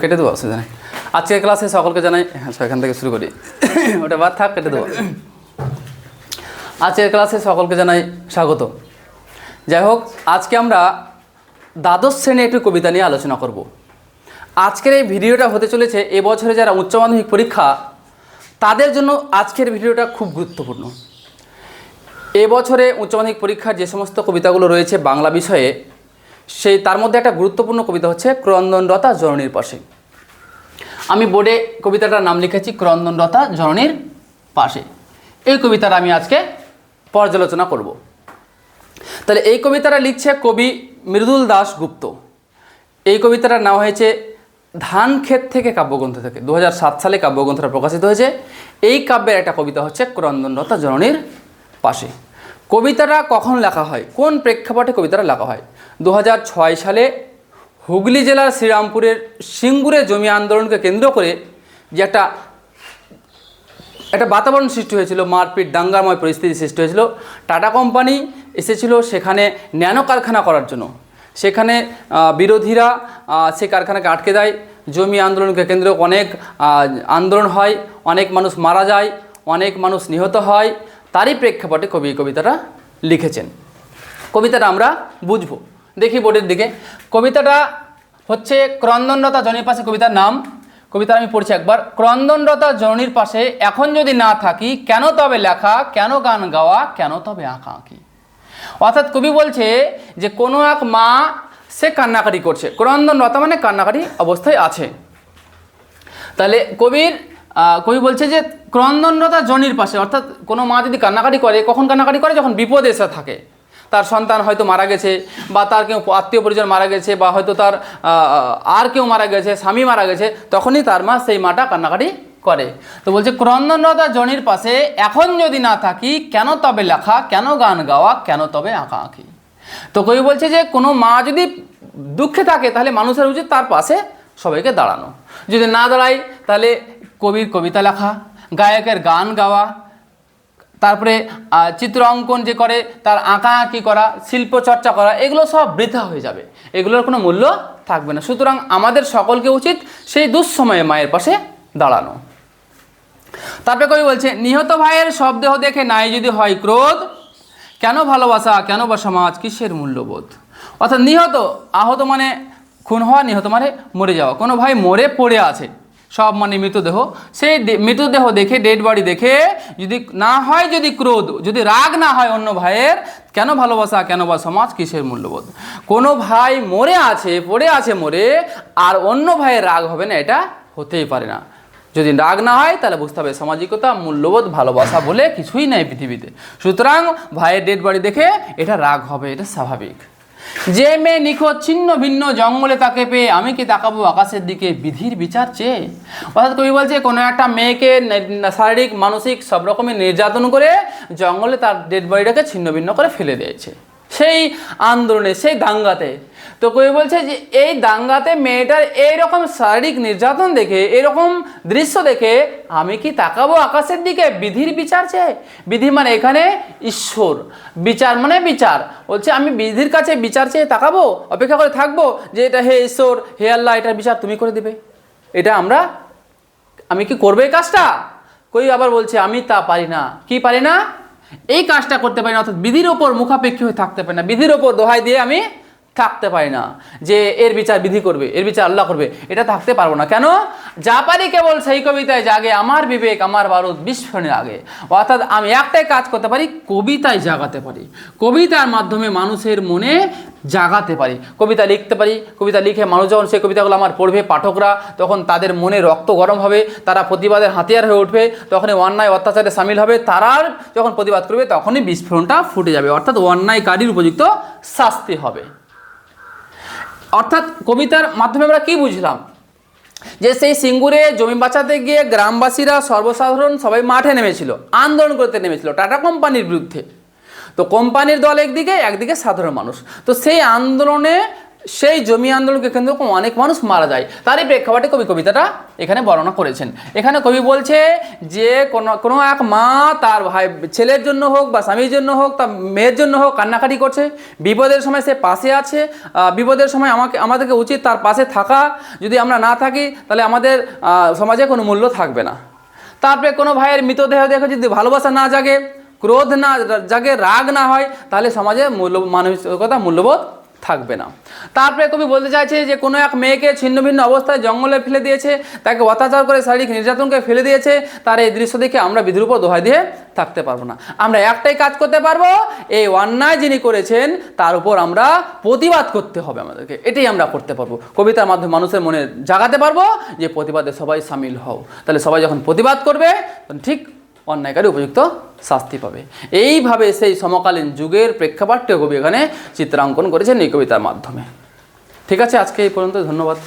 কেটে দেবো অসুবিধা নেই আজকের ক্লাসে সকলকে জানাই আচ্ছা এখান থেকে শুরু করি। ওটা বাদ থাক, কেটে দেবো। আজকের ক্লাসে সকলকে জানাই স্বাগত। যাই হোক, আজকে আমরা দ্বাদশ শ্রেণি একটি কবিতা নিয়ে আলোচনা করব। আজকের এই ভিডিওটা হতে চলেছে এবছরে যারা উচ্চ মাধ্যমিক পরীক্ষা, তাদের জন্য আজকের ভিডিওটা খুব গুরুত্বপূর্ণ। এবছরে উচ্চ মাধ্যমিক পরীক্ষার যে সমস্ত কবিতাগুলো রয়েছে বাংলা বিষয়ে সেই তার মধ্যে একটা গুরুত্বপূর্ণ কবিতা হচ্ছে ক্রন্দনরতা জননীর পাশে। আমি বোর্ডে কবিতাটার নাম লিখেছি ক্রন্দনরতা জননীর পাশে। এই কবিতাটা আমি আজকে পর্যালোচনা করব। তাহলে এই কবিতাটা লিখছে কবি মৃদুল দাস গুপ্ত। এই কবিতাটার নাম হয়েছে ধান ক্ষেত থেকে কাব্যগ্রন্থ থেকে। দু হাজার সাত সালে কাব্যগ্রন্থটা প্রকাশিত হয়েছে। এই কাব্যের একটা কবিতা হচ্ছে ক্রন্দনরতা জননীর পাশে। কবিতাটা কখন লেখা হয়? কোন প্রেক্ষাপটে কবিতাটা লেখা হয়? দু হাজার ছয় সালে হুগলি জেলার শ্রীরামপুরের সিঙ্গুরে জমি আন্দোলনকে কেন্দ্র করে যে একটা একটা বাতাবরণ সৃষ্টি হয়েছিল, মারপিট, দাঙ্গাময় পরিস্থিতি সৃষ্টি হয়েছিল, টাটা কোম্পানি এসেছিল সেখানে ন্যানো কারখানা করার জন্য। সেখানে বিরোধীরা সে কারখানাকে আটকে দেয়, জমি আন্দোলনকে কেন্দ্র, অনেক আন্দোলন হয়, অনেক মানুষ মারা যায়, অনেক মানুষ নিহত হয় তারই প্রেক্ষাপটে কবি কবিতাটা লিখেছেন। কবিতাটা আমরা বুঝব। দেখি বোর্ডের দিকে। কবিতাটা হচ্ছে ক্রন্দনরতা জনির পাশে কবিতার নাম। কবিতা আমি পড়ছি একবার। ক্রন্দনরতা জননীর পাশে এখন যদি না থাকি, কেন তবে লেখা, কেন গান গাওয়া, কেন তবে আঁকা আঁকি অর্থাৎ কবি বলছে যে, কোনো এক মা, সে কান্নাকাটি করছে। ক্রন্দনরতা মানে কান্নাকাটি অবস্থায় আছে। তাহলে কবির কবি বলছে যে ক্রন্দনরতা জনির পাশে, অর্থাৎ কোনো মা যদি কান্নাকাটি করে, কখন কান্নাকাটি করে? যখন বিপদ এসে থাকে। তার সন্তান হয়তো মারা গেছে, বা তার কেউ আত্মীয় পরিজন মারা গেছে, বা হয়তো তার আর কেউ মারা গেছে, স্বামী মারা গেছে, তখনই তার মা সেই মাটা কান্নাকাটি করে। তো বলছে, ক্রন্দনরতা জনির পাশে এখন যদি না থাকি, কেন তবে লেখা, কেন গান গাওয়া, কেন তবে আঁকা আঁকি? তো কবি বলছে যে, কোনো মা যদি দুঃখে থাকে, তাহলে মানুষের উচিত তার পাশে সবাইকে দাঁড়ানো। যদি না দাঁড়ায়, তাহলে কবির কবিতা লেখা, গায়কের গান গাওয়া, তারপরে চিত্র অঙ্কন যে করে, তার আঁকা আঁকি করা, শিল্প চর্চা করা, এগুলো সব বৃথা হয়ে যাবে। এগুলোর কোনো মূল্য থাকবে না। সুতরাং আমাদের সকলকে উচিত সেই দুঃসময়ে মায়ের পাশে দাঁড়ানো। তারপরে কবি বলছে, নিহত ভাইয়ের শবদেহ দেখে নাই যদি হয় ক্রোধ, কেন ভালোবাসা, কেন বা সমাজ, কিসের মূল্যবোধ? অর্থাৎ নিহত, আহত মানে খুন হওয়া নিহত মানে মরে যাওয়া। কোনো ভাই মরে পড়ে আছে। সব মানে মৃতদেহ। সেই মৃতদেহ দেখে ডেড বডি দেখে যদি না হয়, যদি ক্রোধ, যদি রাগ না হয় অন্য ভাইয়ের, কেন ভালোবাসা, কেন বা সমাজ কিসের মূল্যবোধ? কোনো ভাই মরে আছে, পড়ে আছে মরে, আর অন্য ভাইয়ের রাগ হবে না, এটা হতেই পারে না। যদি রাগ না হয়, তাহলে বুঝতে হবে সামাজিকতা, মূল্যবোধ, ভালোবাসা বলে কিছুই নাই পৃথিবীতে। সুতরাং ভাইয়ের ডেড বাড়ি দেখে এটা রাগ হবে, এটা স্বাভাবিক। যে মেয়ে নিখোঁজ, ছিন্ন ভিন্ন জঙ্গলে তাকে পেয়ে আমি কি তাকাবো আকাশের দিকে? বিধির বিচার চেয়ে। অর্থাৎ কবি বলছে, কোনো একটা মেয়েকে শারীরিক, মানসিক সব রকমের নির্যাতন করে জঙ্গলে তার ডেড বডিটাকে ছিন্ন ভিন্ন করে ফেলে দিয়েছে। সেই আন্দোলনে, সেই দাঙ্গাতে। তো কবি বলছে যে, এই দাঙ্গাতে মেয়েটার এইরকম শারীরিক নির্যাতন দেখে, এরকম দৃশ্য দেখে আমি কি তাকাবো আকাশের দিকে? বিধির বিচার চেয়ে বিধি মানে এখানে ঈশ্বর। বিচার মানে বিচার। বলছে, আমি বিধির কাছে বিচার চেয়ে তাকাবো, অপেক্ষা করে থাকব যে এটা হে ঈশ্বর, হে আল্লাহ, এটার বিচার তুমি করে দেবে। এটা আমরা, আমি কি করব এই কাজটা? কই আবার বলছে, আমি তা পারি না। কি পারি না? এই কাজটা করতে পারি না, অর্থাৎ বিধির ওপর মুখাপেক্ষী হয়ে থাকতে পারি না। বিধির ওপর দোহাই দিয়ে আমি থাকতে পারি না যে এর বিচার বিধি করবে, এর বিচার আল্লাহ করবে, এটা থাকতে পারব না। কেন? যা পারি কেবল সেই কবিতায় জাগে, আমার বিবেক, আমার বারুদ বিস্ফোরণের আগে। অর্থাৎ আমি একটাই কাজ করতে পারি, কবিতায় জাগাতে পারি। কবিতার মাধ্যমে মানুষের মনে জাগাতে পারি। কবিতা লিখতে পারি, কবিতা লিখে মানুষ যখন সেই কবিতাগুলো আমার পড়বে, পাঠকরা তখন তাদের মনে রক্ত গরম হবে, তারা প্রতিবাদের হাতিয়ার হয়ে উঠবে, তখনই অন্যায় অত্যাচারে সামিল হবে, তারার যখন প্রতিবাদ করবে তখনই বিস্ফোরণটা ফুটে যাবে। অর্থাৎ অন্যায়কারীর উপযুক্ত শাস্তি হবে। অর্থাৎ কবিতার মাধ্যমে আমরা কি বুঝলাম? যে সেই সিঙ্গুরে জমি বাঁচাতে গিয়ে গ্রামবাসীরা সর্বসাধারণ সবাই মাঠে নেমেছিল, আন্দোলন করতে নেমেছিল, টাটা কোম্পানির বিরুদ্ধে। তো কোম্পানির দল একদিকে একদিকে সাধারণ মানুষ। তো সেই আন্দোলনে, সেই জমি আন্দোলনকে কেন্দ্র করে অনেক মানুষ মারা যায়। তারই প্রেক্ষাপটে কবি কবিতাটা এখানে বর্ণনা করেছেন। এখানে কবি বলছে যে, কোনো কোনো এক মা তার ভাই ছেলের জন্য হোক বা স্বামীর জন্য হোক, তার মেয়ের জন্য হোক কান্নাকাটি করছে। বিপদের সময় সে পাশে আছে। বিপদের সময় আমাকে, আমাদেরকে উচিত তার পাশে থাকা। যদি আমরা না থাকি, তাহলে আমাদের সমাজে কোনো মূল্য থাকবে না। তারপরে কোনো ভাইয়ের মৃতদেহ দেখে যদি ভালোবাসা না জাগে ক্রোধ না জাগে রাগ না হয়, তাহলে সমাজে মূল্য, মানসিকতা মূল্যবোধ থাকবে না। তারপরে কবি বলতে চাইছে যে, কোনো এক মেয়েকে ছিন্ন ভিন্ন অবস্থায় জঙ্গলে ফেলে দিয়েছে, তাকে অত্যাচার করে শারীরিক নির্যাতনকে ফেলে দিয়েছে, তার এই দৃশ্য দেখে আমরা বিদ্রুপ দোহাই দিয়ে থাকতে পারব না। আমরা একটাই কাজ করতে পারব, এই অন্যায় যিনি করেছেন, তার উপর আমরা প্রতিবাদ করতে হবে আমাদেরকে। এটাই আমরা করতে পারব। কবিতার মাধ্যমে মানুষের মনে জাগাতে পারব যে, প্রতিবাদে সবাই সামিল হও। তাহলে সবাই যখন প্রতিবাদ করবে ঠিক অন্যায়কারী উপযুক্ত শাস্তি পাবে। এইভাবে সেই সমকালীন যুগের প্রেক্ষাপটটা কবি এখানে চিত্রাঙ্কন করেছেন এই কবিতার মাধ্যমে। ঠিক আছে, আজকে এই পর্যন্ত ধন্যবাদ।